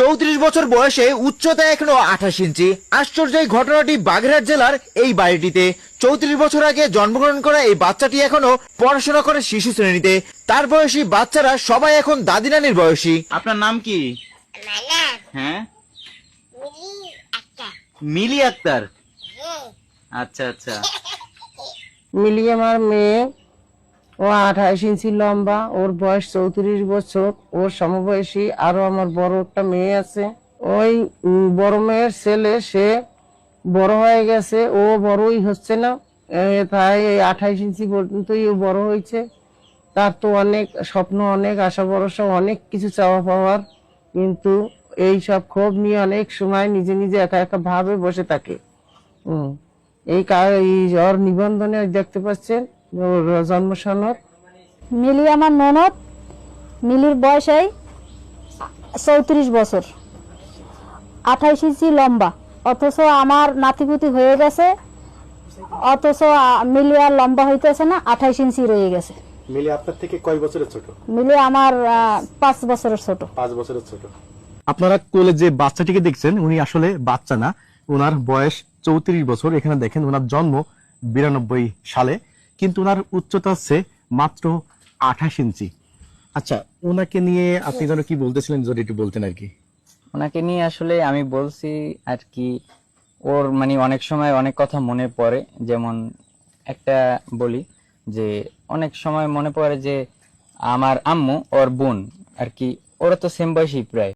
চৌত্রিশ বছর বয়সে উচ্চতা এখনও আঠাশ ইঞ্চি। আশ্চর্য এই ঘটনাটি বাগেরহাট জেলার এই বাড়িটিতে। চৌত্রিশ বছর আগে জন্মগ্রহণ করা এই বাচ্চাটি এখনও পড়াশোনা করে শিশু শ্রেণীতে। তার বয়সী বাচ্চারা সবাই এখন দাদি নানির বয়সী। আপনার নাম কি? হ্যাঁ? মিলি আক্তার। হ্যাঁ আচ্ছা আচ্ছা। মিলি আমার মেয়ে ও আঠাইশ ইঞ্চি লম্বা, ওর বয়স চৌত্রিশ বছর, ওর সমবয়সী, আরও আমার বড় একটা মেয়ে আছে। ওই বড় মেয়ের ছেলে, সে বড় হয়ে গেছে, ও বড়ই হচ্ছে না। তাই এই আঠাইশ ইঞ্চি পর্যন্তই ও বড় হয়েছে। তার তো অনেক স্বপ্ন, অনেক আশা, ভরসা, অনেক কিছু চাওয়া পাওয়ার। কিন্তু এই সব ক্ষোভ নিয়ে অনেক সময় নিজে নিজে একা একা ভাবে বসে থাকে। হুম, এই ওর নিবন্ধনে দেখতে পাচ্ছেন। মিলি আমার ননদ মিলির বয়স এই চৌত্রিশ বছর। আঠাইশ ইঞ্চি লম্বা অথচ আমার নাতিপুতি হয়ে গেছে অথচ মিলি আর লম্বা হইতেছে না আঠাইশ ইঞ্চি রয়ে গেছে। মিলি আপনার থেকে কয় বছরের ছোট? মিলি আমার পাঁচ বছরের ছোট। পাঁচ বছরের ছোট। আপনারা কোলে যে বাচ্চাটিকে দেখছেন উনি আসলে বাচ্চা না ওনার বয়স চৌত্রিশ বছর। এখানে দেখেন ওনার জন্ম বিরানব্বই সালে। কিন্তু ওনার উচ্চতা হচ্ছে মাত্র আঠাশ ইঞ্চি। আচ্ছা ওনাকে নিয়ে আপনি যেন কি বলতেছিলেন, যদি একটু বলতেন আর কি। ওনাকে নিয়ে আসলে আমি বলছি আর কি, ওর মানে অনেক সময় অনেক কথা মনে পড়ে। যেমন একটা বলি যে, অনেক সময় মনে পড়ে যে, আমার আম্মু ওর বোন আর কি, ওরা তো সেম বয়সী প্রায়।